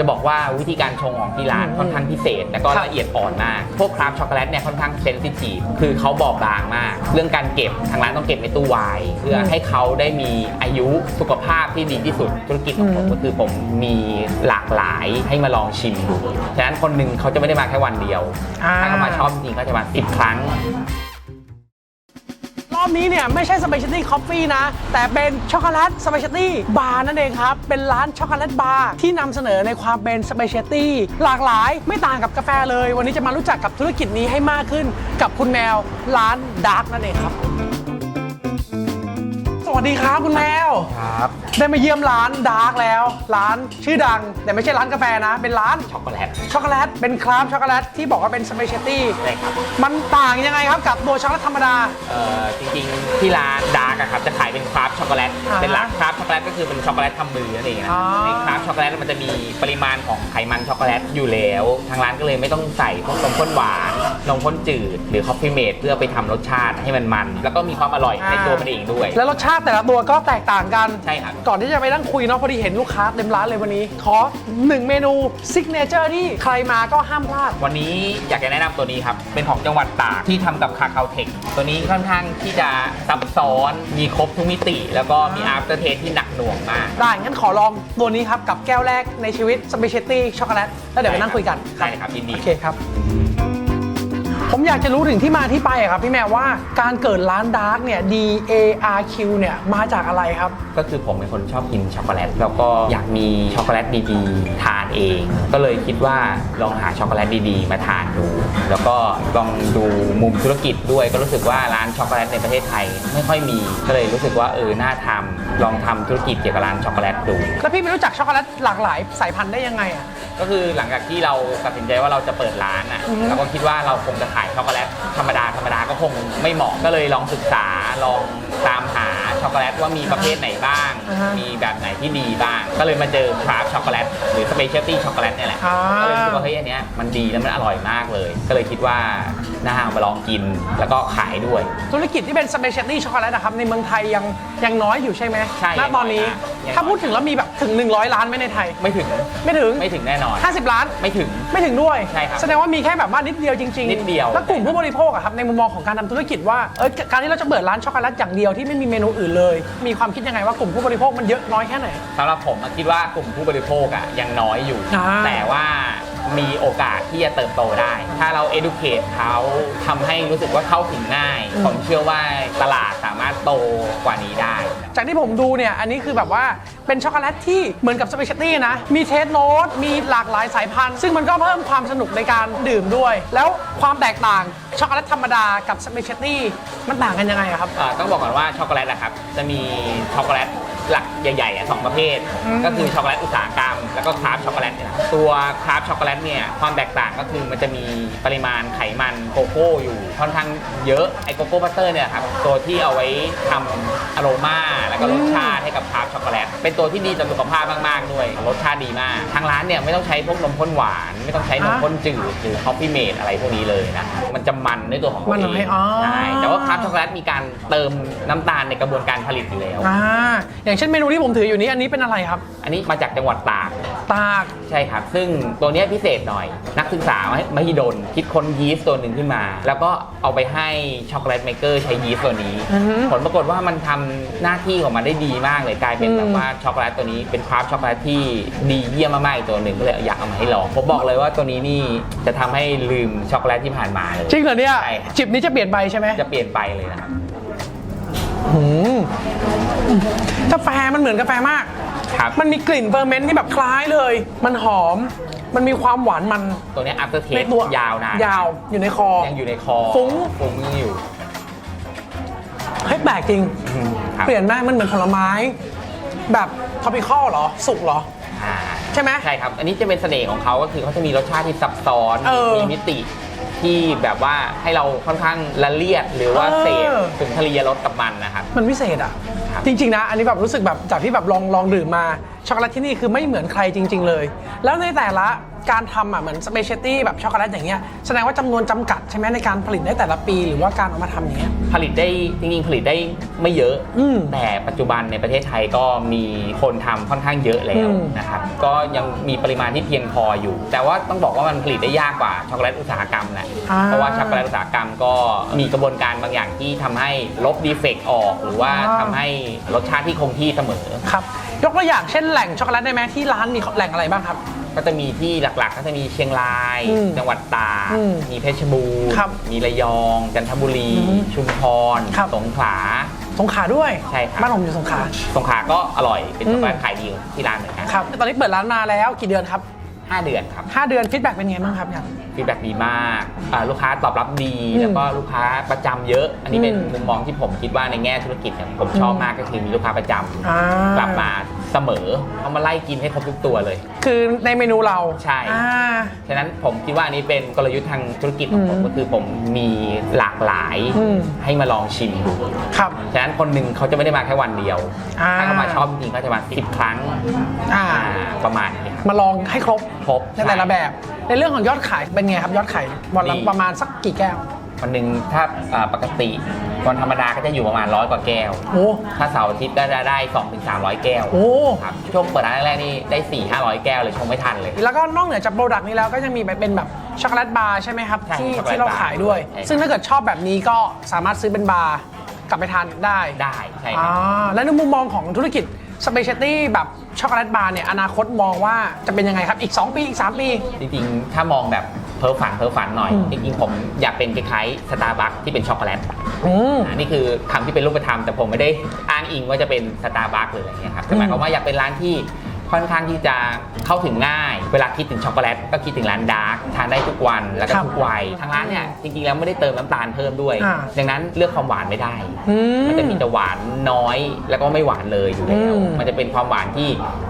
จะบอกว่าวิธีการชงของที่ร้านอืมค่อนข้างพิเศษ และก็ครับละเอียดอ่อนมาก พวกคราฟต์ช็อกโกแลตเนี่ยค่อนข้างเซนซิทีฟคือเขาบอกบางมาก เรื่องการเก็บทางร้านต้องเก็บในตู้ไวน์เพื่อให้เขาได้มีอายุสุขภาพที่ดีที่สุดธุรกิจของผมอืมก็คือผมมีหลากหลายให้มาลองชิมดูฉะนั้นคนหนึ่งเขาจะไม่ได้มาแค่วันเดียวอ่าถ้าเขามาชอบจริงๆเขาจะมาสิบครั้งรอบ นี้เนี่ยไม่ใช่สเปเชียลตี้คอฟฟี่นะ แต่เป็นช็อกโกแลตสเปเชียลตี้บาร์นั่นเองครับ เป็นร้านช็อกโกแลตบาร์ที่นำเสนอในความเป็นสเปเชียลตี้หลากหลายไม่ต่างกับกาแฟเลย วันนี้จะมารู้จักกับธุรกิจนี้ให้มากขึ้น กับคุณแมวร้านดาร์กนั่นเองครับ สวัสดีครับคุณแมวครับ ได้มาเยี่ยมร้านดาร์กแล้ว ร้านชื่อดัง แต่ไม่ใช่ร้านกาแฟนะ เป็นร้านช็อกโกแลตช็อกโกแลตเป็นคราฟต์ช็อกโกแลตที่บอกว่าเป็นสเปเชียลตี้ใช่ครับมันต่างยังไงครับกับตัวช็อกโกแลตธรรมดา เอ่อจริงๆที่ร้านดาร์กครับจะขายเป็นคราฟต์ช็อกโกแลตอ่าเป็นร้านคราฟต์ช็อกโกแลตก็คือเป็นช็อกโกแลตทำมือนั่นเองนะอ๋อ ในคราฟต์ช็อกโกแลตมันจะมีปริมาณของไขมันช็อกโกแลตอยู่แล้ว ทางร้านก็เลยไม่ต้องใส่พวกนมข้นหวานนมข้นจืด หรือคอฟฟี่เมดเพื่อไปทำรสชาติให้มันมันแล้วก็มีความอร่อยในตัวมันเองด้วย แล้วรสชาติแต่ละตัวก็แตกต่างกัน ใช่ครับก่อนที่จะไปนั่งคุยเนาะพอดีเห็นลูกค้าเต็มร้านเลยวันนี้ ขอหนึ่งเมนูซิกเนเจอร์ที่ใครมาก็ห้ามพลาด วันนี้อยากจะแนะนำตัวนี้ครับ เป็นของจังหวัดตากที่ทำกับคาคาเทค ตัวนี้ค่อนข้างที่จะซับซ้อน มีครบทุกมิติ แล้วก็มีอาร์ t เ r อร์เทสที่หนักหน่วงมาก ได้งั้นขอลองตัวนี้ครับ กับแก้วแรกในชีวิตสเปเชียลตี้ช็อกโกแลตแล้วเดี๋ยวไปนั่งคุยกันได้เลยครับยินดี โอเคครับ ผมอยากจะรู้ถึงที่มาที่ไปอะครับ พี่แมวว่าการเกิดร้านดาร์กเนี่ย D A R Q เนี่ยมาจากอะไรครับ ก็คือผมเป็นคนชอบกินช็อกโกแลตแล้วก็อยากมีช็อกโกแลตดีๆ ทานเอง ก็เลยคิดว่าลองหาช็อกโกแลตดีๆ มาทานดู แล้วก็ลองดูมุมธุรกิจด้วย ก็รู้สึกว่าร้านช็อกโกแลตในประเทศไทยไม่ค่อยมี ก็เลยรู้สึกว่าเออน่าทำลองทำธุรกิจเกี่ยวกับร้านช็อกโกแลตดู แล้วพี่ไม่รู้จักช็อกโกแลตหลากหลายสายพันธุ์ได้ยังไงอะ ก็คือหลังจากที่เราตัดสินใจว่าเราจะเปิดร้านอะอือฮึเราก็คิดว่าเราคงจะขายช็อกโกแลตธรรมดาธรรมดาก็คงไม่เหมาะก็เลยลองศึกษาลองตามหาช็อกโกแลตว่ามีประเภทไหนบ้าง อ่าฮะ มีแบบไหนที่ดีบ้าง ก็เลยมาเจอคราฟช็อกโกแลตหรือสเปเชียลตี้ช็อกโกแลตเนี่ยแหละ อ่า ก็เลยรู้สึกว่าเฮ้ยอันเนี้ยมันดีแล้วมันอร่อยมากเลย ก็เลยคิดว่าน่าเอามาลองกินแล้วก็ขายด้วย ธุรกิจที่เป็นสเปเชียลตี้ช็อกโกแลตนะครับในเมืองไทยยังยังน้อยอยู่ใช่ไหมใช่ณตอนนี้ ยังน้อยนะถ้าพูดถึงแล้วมีแบบถึง 100 ล้านไหมในไทย ไม่ถึงไม่ถึง ไม่ถึงแน่นอน 50 ล้าน ไม่ถึง ไม่ถึงด้วย ใช่ครับ แสดงว่ามีแค่แบบว่านิดเดียวจริงๆนิดเดียว แล้วกลุ่มผู้บริโภคอะครับในมุมมองของการทำธุรกิจว่า เออการที่เราจะเปิดร้านช็อกโกแลตอย่างเดียวที่ไม่มีเมนูอื่นเลย มีความคิดยังไงว่ากลุ่มผู้บริโภคมันเยอะน้อยแค่ไหนสำหรับผมอะคิดว่ากลุ่มผู้บริโภคอะยังน้อยอยู่อ่าแต่ว่า มีโอกาสที่จะเติบโตได้ ถ้าเรา educate เขาทำให้รู้สึกว่าเข้าถึงง่าย ผมเชื่อว่าตลาดสามารถโตกว่านี้ได้ จากที่ผมดูเนี่ย อันนี้คือแบบว่าเป็นช็อกโกแลตที่เหมือนกับสเปเชียลตี้นะ มีเทสโนตมีหลากหลายสายพันธุ์ ซึ่งมันก็เพิ่มความสนุกในการดื่มด้วย แล้วความแตกต่างช็อกโกแลตธรรมดากับสเปเชียลตี้มันต่างกันยังไงอะครับ เอ่อต้องบอกก่อนว่าช็อกโกแลตนะครับจะมีช็อกโกแลต หลักใหญ่ๆอะสองประเภทอืมก็คือช็อกโกแลตอุตสาหกรรม แล้วก็คราฟต์ช็อกโกแลตเนี่ยนะตัวคราฟต์ช็อกโกแลตเนี่ยความแตกต่างก็คือมันจะมีปริมาณไขมันโกโก้อยู่ค่อนข้างเยอะไอโกโก้บัตเตอร์เนี่ยครับตัวที่เอาไว้ทำอโรมาแล้วก็รสชาติให้กับคราฟต์ช็อกโกแลตเป็นตัวที่ดีต่อสุขภาพมากๆด้วยรสชาติดีมากทางร้านเนี่ยไม่ต้องใช้พวกนมข้นหวาน ไม่ต้องใช้นมข้นจืดหรือคอฟฟี่เมดอะไรพวกนี้เลยนะมันจะมันด้วยตัวของมันมันเอทำให้งอ๋อ ใช่แต่ว่าคราฟต์ช็อกโกแลตมีการเติมน้ำตาลในกระบวนการผลิตอยู่แล้ว อ่าอย่างเช่นเมนูที่ผมถืออยู่นี้อันนี้เป็นอะไรครับ อันนี้มาจากจังหวัดตาก ตาก ใช่ครับ ซึ่งตัวเนี้ยพิเศษหน่อย นักศึกษามหิดล คิดค้นยีสต์ตัวหนึ่งขึ้นมา แล้วก็เอาไปให้ช็อกโกแลตเมเกอร์ใช้ยีสต์ตัวนี้ อือฮึผลปรากฏว่ามันทำหน้าที่ของมันได้ดีมากเลยกลายเป็นอืม แบบว่าช็อกโกแลตตัวนี้เป็นคราฟต์ช็อกโกแลตที่ดีเยี่ยมมากๆอีกตัวหนึ่งก็เลยอยากเอามาให้ลองผมบอกเลยว่าตัวนี้นี่จะทำให้ลืมช็อกโกแลตที่ผ่านมาเลย จริงเหรอเนี่ยใช่ครับ จิบนี้จะเปลี่ยนไปใช่ไหมจะเปลี่ยนไปเลยนะครับ หืมกาแฟมันเหมือนกาแฟมาก ครับมันมีกลิ่นเฟอร์เมนต์ที่แบบคล้ายเลย มันหอม มันมีความหวานมันตัวเนี้ after ใน taste ตัวยาวนานยาวอยู่ในคอ ยังอยู่ในคอฟุ้ง ฟุ้งยังอยู่เฮ้ยแปลกจริง อืมครับเปลี่ยนมากมันเหมือนผลไม้ แบบทอปิคอลเหรอ สุกเหรอ อ่า ใช่ไหม ใช่ครับ อันนี้จะเป็นเสน่ห์ของเขาก็คือเขาจะมีรสชาติที่ซับซ้อน เออ มีมิติ ที่แบบว่าให้เราค่อนข้างละเลียด หรือว่าเออเสพสุนทรียรสกับมันนะครับ มันพิเศษอะครับครับจริง ๆ นะ อันนี้แบบรู้สึกแบบจากที่แบบลองลองดื่มมาช็อกโกแลตที่นี่คือไม่เหมือนใครจริง ๆ เลย แล้วในแต่ละ การทำอะเหมือนสเปเชียลตี้แบบช็อกโกแลตอย่างเงี้ยแสดงว่าจำนวนจำกัดใช่ไหมในการผลิตได้แต่ละปีหรือว่าการเอามาทำอย่างเงี้ย ผลิตได้จริงๆ ผลิตได้ไม่เยอะ อืมแต่ปัจจุบันในประเทศไทยก็มีคนทำค่อนข้างเยอะแล้วอืมนะครับ ก็ยังมีปริมาณที่เพียงพออยู่ แต่ว่าต้องบอกว่ามันผลิตได้ยากกว่าช็อกโกแลตอุตสาหกรรมแหละ อ่าเพราะว่าช็อกโกแลตอุตสาหกรรมก็มีกระบวนการบางอย่างที่ทำให้ลบดีเฟกต์ออก หรือว่าอ่าทำให้รสชาติที่คงที่เสมอ ครับ ยกตัวอย่างเช่นแหล่งช็อกโกแลตได้ไหมที่ร้านมีแหล่งอะไรบ้างครับ ก็จะมีที่หลักๆ ก็จะมีเชียงราย อืมจังหวัดตากอืมมีเพชรบูรณ์ครับมีระยอง จันทบุรี อืมชุมพรครับ สงขลา สงขลาด้วยใช่ครับ บ้านผมอยู่สงขลา สงขลาก็อร่อยเป็นอืมช็อกโกแลตขายดีที่ร้านเหมือนกันครับตอนนี้เปิดร้านมาแล้วกี่เดือนครับ ห้าเดือนครับ5 เดือนฟีดแบ็กเป็นไงบ้างครับอย่างฟีดแบ็ดีมากอ่าลูกค้าตอบรับดีอืมแล้วก็ลูกค้าประจำเยอะ อันนี้เป็นอืมมุมมองที่ผมคิดว่าในแง่ธุรกิจเนี่ยผมชอบอืมมากก็คือมีลูกค้าประจำอ่ากลับมา เสมอเขามาไล่กินให้ครบทุกตัวเลย คือในเมนูเราใช่ อ่า ฉะนั้นผมคิดว่าอันนี้เป็นกลยุทธ์ทางธุรกิจของผมอืมก็คือผมมีหลากหลายอืม ให้มาลองชิมดู ครับ ฉะนั้นคนหนึ่งเขาจะไม่ได้มาแค่วันเดียว อ่า ถ้าเขามาชอบจริงๆเขาจะมาสิบครั้งอ่า อ่าประมาณนี้ครับมาลองให้ครบครบ ในแต่ละแบบ ในเรื่องของยอดขายเป็นไงครับยอดขายวันละดี ประมาณสักกี่แก้ว วันหนึ่งถ้าอ่าปกติวันธรรมดาก็จะอยู่ประมาณร้อยกว่าแก้ว โอ้ถ้าเสาร์อาทิตย์ก็จะได้2-300ถึง300 แก้วโอ้ครับช่วงเปิดร้านแรกๆนี่ได้ 4-500 แก้วเลยชงไม่ทันเลย แล้วก็นอกเหนือจากโปรดักต์นี้แล้วก็ยังมีเป็นแบบช็อกโกแลตบาร์ใช่ไหมครับ ใช่ที่ช็อกโกแลตที่เราบาร์ขายด้วย ใช่ ซึ่งถ้าเกิดชอบแบบนี้ก็สามารถซื้อเป็นบาร์กลับไปทานได้ ได้ใช่คอ่รับาแล้วในมุมมองของธุรกิจสเปเชียลตี้แบบช็อกโกแลตบาร์เนี่ยอนาคตมองว่าจะเป็นยังไงครับ อีก 2 ปี อีก 3 ปี จริงๆ ถ้ามองแบบ เพ้อฝันเพ้อฝันหน่อยอืมจริงๆ ผมอยากเป็นคล้ายๆสตาร์บัคที่เป็นช็อกโกแลตอืม อ่านี่คือคำที่เป็นรูปธรรมแต่ผมไม่ได้อ้างอิงว่าจะเป็นสตาร์บัคหรืออะไรเงี้ยครับแต่หมายความว่าอยากเป็นร้านที่ ค่อนข้างที่จะเข้าถึงง่าย เวลาคิดถึงช็อกโกแลตก็คิดถึงร้านดาร์กทานได้ทุกวันแล้วก็ครับทุกวัยทางร้านเนี่ยจริงๆแล้วไม่ได้เติมน้ำตาลเพิ่มด้วย อ่า ดังนั้นเลือกความหวานไม่ได้ อืม มันจะมีแต่หวานน้อยแล้วก็ไม่หวานเลยอยู่แล้ว อืม มันจะเป็นความหวานที่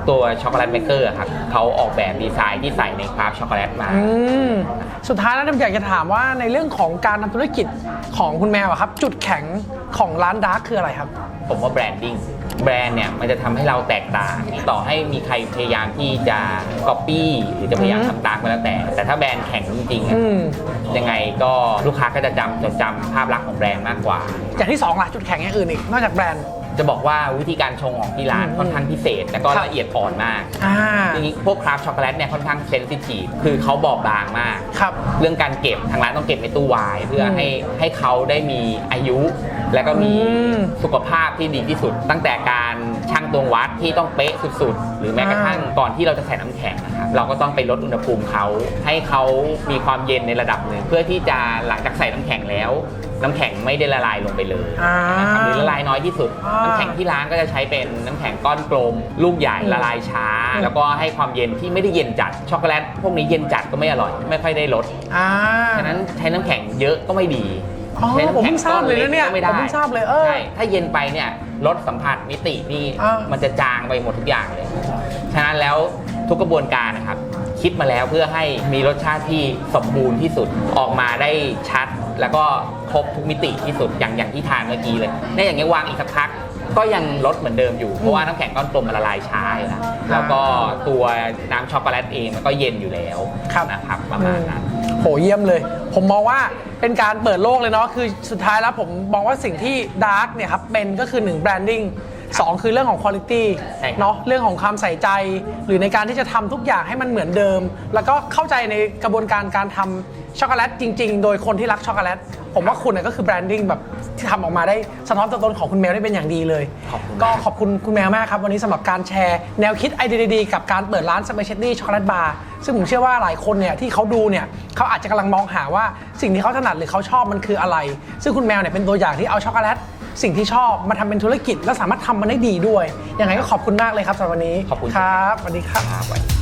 ตัวช็อกโกแลตเมกเกอร์ครับเขาออกแบบดีไซน์ที่ใส่ในคราฟต์ช็อกโกแลตมา อืมสุดท้ายแล้วผมอยากจะถามว่าในเรื่องของการทำธุรกิจของคุณแมวอะครับ จุดแข็งของร้านดาร์กคืออะไรครับ ผมว่าแบรนดิ้ง แบรนด์เนี่ยมันจะทำให้เราแตกต่าง ต่อให้มีใครพยายามที่จะก๊อปปี้หรือจะพยายามอืมทำตามก็แล้วแต่ แต่ถ้าแบรนด์แข็งจริงๆอะอืมยังไงก็ลูกค้าก็จะจำจดจำภาพลักษณ์ของแบรนด์มากกว่า อย่างที่สองล่ะจุดแข็งอย่างอื่นอีกนอกจากแบรนด์ จะบอกว่าวิธีการชงของที่ร้านอืมค่อนข้างพิเศษ และก็ครับละเอียดอ่อนมากอ่าจริงๆพวกคราฟต์ช็อกโกแลตเนี่ยค่อนข้างเซนซิทีฟคือเขาบอบบางมาก ครับ เรื่องการเก็บทางร้านต้องเก็บในตู้ไวน์เพื่อให้ให้เขาได้มีอายุ และก็มีอืมสุขภาพที่ดีที่สุด ตั้งแต่การชั่งตวงวัดที่ต้องเป๊ะสุดๆ หรือแม้กระทั่งก่อนที่เราจะใส่น้ำแข็งนะครับเราก็ต้องไปลดอุณหภูมิเขาให้เขามีความเย็นในระดับหนึ่งเพื่อที่จะหลังจากใส่น้ำแข็งแล้ว น้ำแข็งไม่ได้ละลายลงไปเลยอ่านะครับหรือละลายน้อยที่สุด อ่าน้ำแข็งที่ร้านก็จะใช้เป็นน้ำแข็งก้อนกลม ลูกใหญ่อืมละลายช้า อืม แล้วก็ให้ความเย็นที่ไม่ได้เย็นจัดช็อกโกแลตพวกนี้เย็นจัดก็ไม่อร่อย ไม่ค่อยได้รสอ่าฉะนั้นใช้น้ำแข็งเยอะก็ไม่ดีอ๋อใช้น้ำผมแข็เพิ่งทราบเลยนะเนี่ยก็ไม่ได้ผมเพิ่งทราบเลยเออ ใช่ถ้าเย็นไปเนี่ยรสสัมผัสมิตินี่อ่ามั มันจะจางไปหมดทุกอย่างเลย ฉะนั้นแล้วทุกกระบวนการนะครับ คิดมาแล้วเพื่อให้มีรสชาติที่สมบูรณ์ที่สุดออกมาได้ชัด แล้วก็ ครบทุกมิติที่สุดอย่างอย่างที่ทานเมื่อกี้เลยเนี่ยอย่างเงี้ยวางอีกสักพัก ก็ยังรสเหมือนเดิมอยู่เพราะว่าน้ำแข็งก้อนกลมมันละลายช้าอยู่แล้วแล้วก็ตัวน้ำช็อกโกแลตเองมันก็เย็นอยู่แล้วครับนะครับประมาณนั้น โหเยี่ยมเลย ผมมองว่าเป็นการเปิดโลกเลยเนาะคือสุดท้ายแล้วผมมองว่าสิ่งที่ดาร์กเนี่ยครับเป็นก็คือ1 branding สองคือเรื่องของคุณ i t y ใช่ครับ เนาะเรื่องของความใส่ใจ หรือในการที่จะทำทุกอย่างให้มันเหมือนเดิม แล้วก็เข้าใจในกระบวนการการทำช็อกโกแลตจริง ๆ โดยคนที่รักช็อกโกแลตผมว่าคุณเนี่ยก็คือ branding แบบที่ทำออกมาได้สะท้อนตัวตนของคุณแมวได้เป็นอย่างดีเลย ขอบคุณก็มากขอบคุณคุณแมวมากครับวันนี้สำหรับการแชร์ แนวคิดไอเดียดีๆกับการเปิดร้านสเปเชียลตี้ช็อกโกแลตบาร์ซึ่งผมเชื่อว่าหลายคนเนี่ยที่เขาดูเนี่ยเขาอาจจะกำลังมองหาว่าสิ่งที่เขาถนัดหรือเขาชอบมันคืออะไร ซึ่งคุณแมวเนี่ยเป็นตัวอย่างที่เอาช็อกโกแลต สิ่งที่ชอบมาทำเป็นธุรกิจ และสามารถทำมันได้ดีด้วยยังไงก็ขอบคุณมากเลยครับสำหรับวันนี้ขอบคุณครับสวัสดีครับครับ